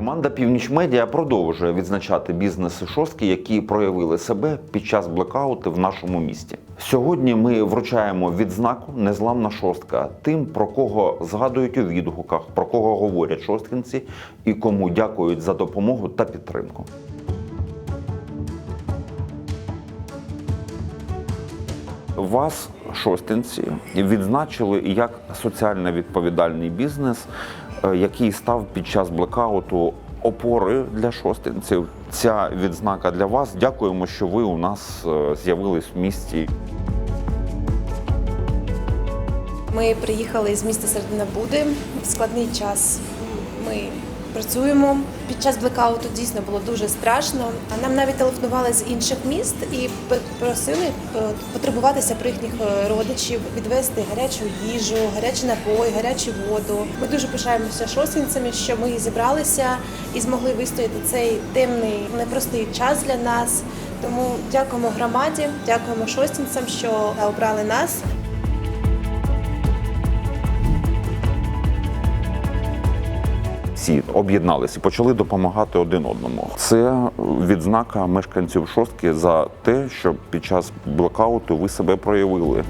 Команда Північ Медіа продовжує відзначати бізнеси шостки, які проявили себе під час блекауту в нашому місті. Сьогодні ми вручаємо відзнаку Незламна шостка тим, про кого згадують у відгуках, про кого говорять шосткинці і кому дякують за допомогу та підтримку. Вас, шостинці, відзначили як соціально відповідальний бізнес, е, який став під час блекауту опорою для шостинців. Ця відзнака для вас. Дякуємо, що ви у нас е, з'явились в місті. Ми приїхали з міста Середина Буди. В складний час ми працюємо. Під час блекауту дійсно було дуже страшно. Нам навіть телефонували з інших міст і просили е, потребуватися про їхніх е, родичів, відвести гарячу їжу, гарячий напой, гарячу воду. Ми дуже пишаємося шосінцями, що ми зібралися і змогли вистояти цей темний, непростий час для нас. Тому дякуємо громаді, дякуємо шостінцям, що обрали нас. Всі об'єдналися почали допомагати один одному. Це відзнака мешканців шостки за те, що під час блекауту ви себе проявили.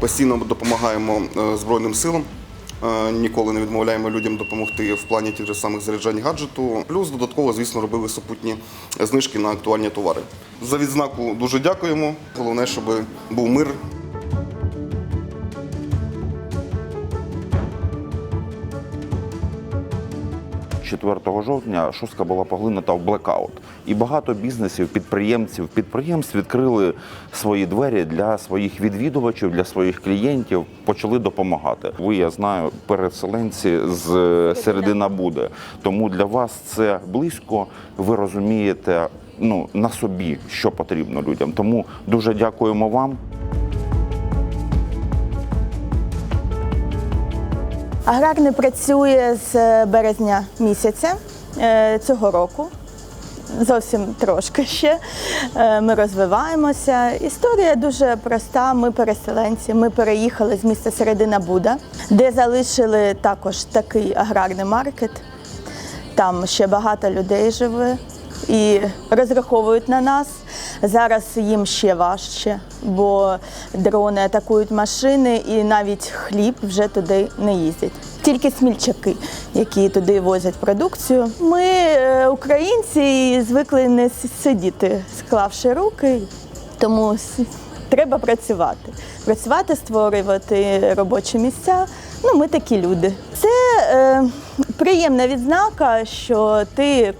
Постійно допомагаємо е, Збройним силам. Е, Ніколи не відмовляємо людям допомогти в плані тих же самих заряджань гаджету. Плюс додатково, звісно, робили супутні знижки на актуальні товари. За відзнаку дуже дякуємо. Головне, щоб був мир 4 жовтня шостка була поглинута в блекаут. І багато бізнесів, підприємців, підприємств відкрили свої двері для своїх відвідувачів, для своїх клієнтів, почали допомагати. Ви, я знаю, переселенці з середина буде. Тому для вас це близько. Ви розумієте ну, на собі, що потрібно людям. Тому дуже дякуємо вам. Аграрний працює з березня місяця е, цього року. Зовсім трошки ще. Е, Ми розвиваємося. Історія дуже проста. Ми переселенці. Ми переїхали з міста Середина Буда, де залишили також такий аграрний маркет. Там ще багато людей живе і розраховують на нас. Зараз їм ще важче, бо дрони атакують машини і навіть хліб вже туди не їздять. Тільки смільчаки, які туди возять продукцію. Ми, е, українці, звикли не сидіти, склавши руки, тому треба працювати. Працювати, створювати робочі місця. Ну, ми такі люди. Це е, приємна відзнака, що ти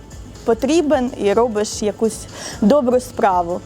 потрібен і робиш якусь добру справу.